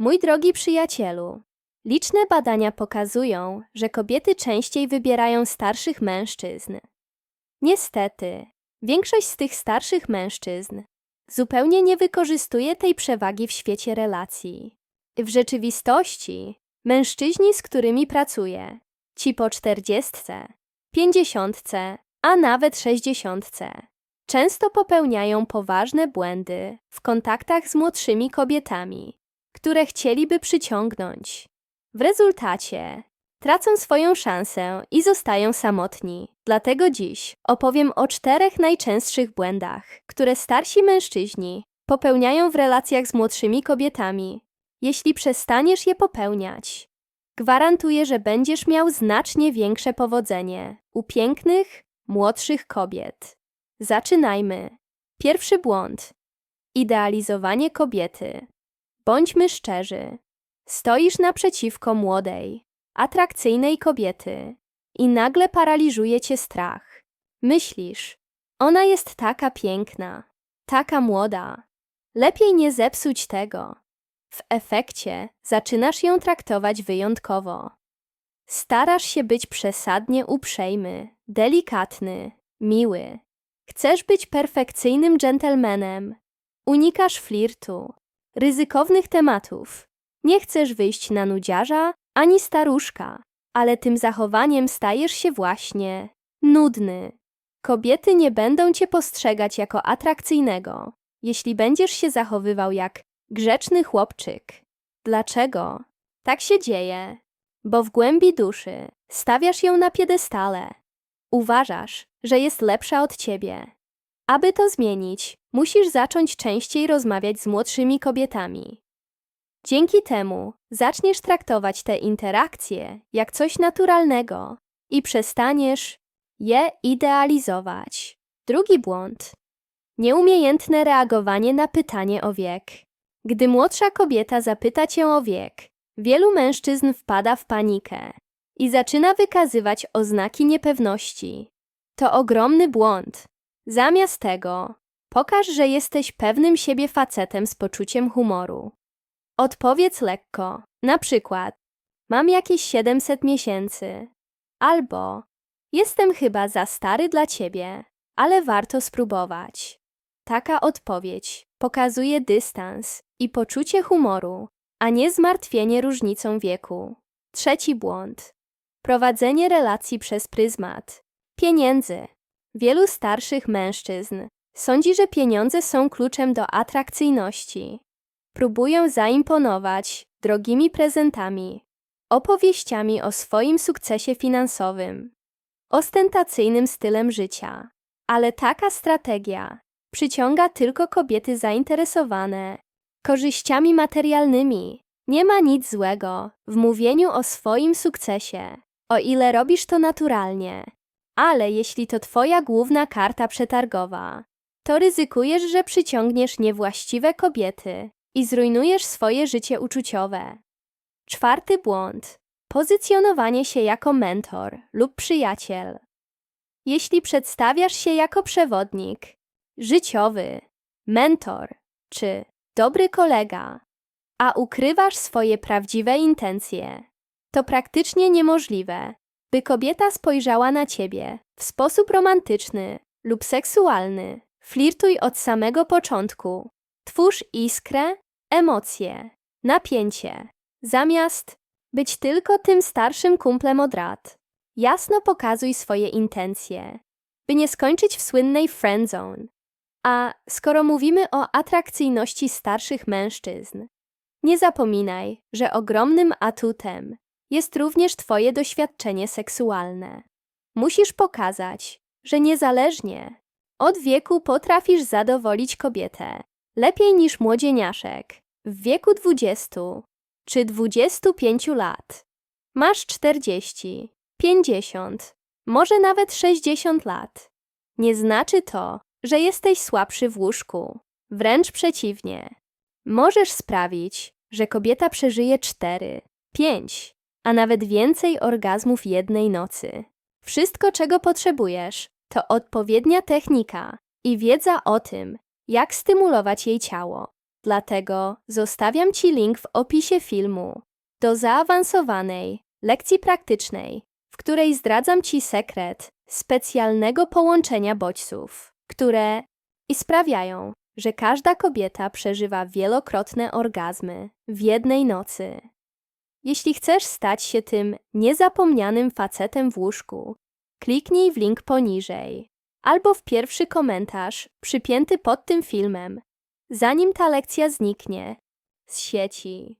Mój drogi przyjacielu, liczne badania pokazują, że kobiety częściej wybierają starszych mężczyzn. Niestety, większość z tych starszych mężczyzn zupełnie nie wykorzystuje tej przewagi w świecie relacji. W rzeczywistości, mężczyźni, z którymi pracuję, ci po czterdziestce, pięćdziesiątce, a nawet sześćdziesiątce, często popełniają poważne błędy w kontaktach z młodszymi kobietami, które chcieliby przyciągnąć. W rezultacie tracą swoją szansę i zostają samotni. Dlatego dziś opowiem o czterech najczęstszych błędach, które starsi mężczyźni popełniają w relacjach z młodszymi kobietami. Jeśli przestaniesz je popełniać, gwarantuję, że będziesz miał znacznie większe powodzenie u pięknych, młodszych kobiet. Zaczynajmy. Pierwszy błąd. Idealizowanie kobiety. Bądźmy szczerzy. Stoisz naprzeciwko młodej, atrakcyjnej kobiety i nagle paraliżuje cię strach. Myślisz, ona jest taka piękna, taka młoda. Lepiej nie zepsuć tego. W efekcie zaczynasz ją traktować wyjątkowo. Starasz się być przesadnie uprzejmy, delikatny, miły. Chcesz być perfekcyjnym dżentelmenem. Unikasz flirtu, ryzykownych tematów. Nie chcesz wyjść na nudziarza ani staruszka, ale tym zachowaniem stajesz się właśnie nudny. Kobiety nie będą cię postrzegać jako atrakcyjnego, jeśli będziesz się zachowywał jak grzeczny chłopczyk. Dlaczego? Tak się dzieje, bo w głębi duszy stawiasz ją na piedestale. Uważasz, że jest lepsza od ciebie. Aby to zmienić, musisz zacząć częściej rozmawiać z młodszymi kobietami. Dzięki temu zaczniesz traktować te interakcje jak coś naturalnego i przestaniesz je idealizować. Drugi błąd. Nieumiejętne reagowanie na pytanie o wiek. Gdy młodsza kobieta zapyta cię o wiek, wielu mężczyzn wpada w panikę i zaczyna wykazywać oznaki niepewności. To ogromny błąd. Zamiast tego, pokaż, że jesteś pewnym siebie facetem z poczuciem humoru. Odpowiedz lekko, na przykład mam jakieś 700 miesięcy, albo jestem chyba za stary dla ciebie, ale warto spróbować. Taka odpowiedź pokazuje dystans i poczucie humoru, a nie zmartwienie różnicą wieku. Trzeci błąd. Prowadzenie relacji przez pryzmat pieniędzy. Wielu starszych mężczyzn sądzi, że pieniądze są kluczem do atrakcyjności. Próbują zaimponować drogimi prezentami, opowieściami o swoim sukcesie finansowym, ostentacyjnym stylem życia. Ale taka strategia przyciąga tylko kobiety zainteresowane korzyściami materialnymi. Nie ma nic złego w mówieniu o swoim sukcesie, o ile robisz to naturalnie. Ale jeśli to twoja główna karta przetargowa, to ryzykujesz, że przyciągniesz niewłaściwe kobiety i zrujnujesz swoje życie uczuciowe. Czwarty błąd. Pozycjonowanie się jako mentor lub przyjaciel. Jeśli przedstawiasz się jako przewodnik, życiowy, mentor czy dobry kolega, a ukrywasz swoje prawdziwe intencje, to praktycznie niemożliwe, by kobieta spojrzała na ciebie w sposób romantyczny lub seksualny. Flirtuj od samego początku. Twórz iskrę, emocje, napięcie, zamiast być tylko tym starszym kumplem od rad. Jasno pokazuj swoje intencje, by nie skończyć w słynnej friendzone. A skoro mówimy o atrakcyjności starszych mężczyzn, nie zapominaj, że ogromnym atutem jest również Twoje doświadczenie seksualne. Musisz pokazać, że niezależnie od wieku potrafisz zadowolić kobietę lepiej niż młodzieniaszek w wieku 20 czy 25 lat. Masz 40, 50, może nawet 60 lat. Nie znaczy to, że jesteś słabszy w łóżku. Wręcz przeciwnie. Możesz sprawić, że kobieta przeżyje 4, 5, a nawet więcej orgazmów jednej nocy. Wszystko, czego potrzebujesz, to odpowiednia technika i wiedza o tym, jak stymulować jej ciało. Dlatego zostawiam Ci link w opisie filmu do zaawansowanej lekcji praktycznej, w której zdradzam Ci sekret specjalnego połączenia bodźców, które i sprawiają, że każda kobieta przeżywa wielokrotne orgazmy w jednej nocy. Jeśli chcesz stać się tym niezapomnianym facetem w łóżku, kliknij w link poniżej albo w pierwszy komentarz przypięty pod tym filmem, zanim ta lekcja zniknie z sieci.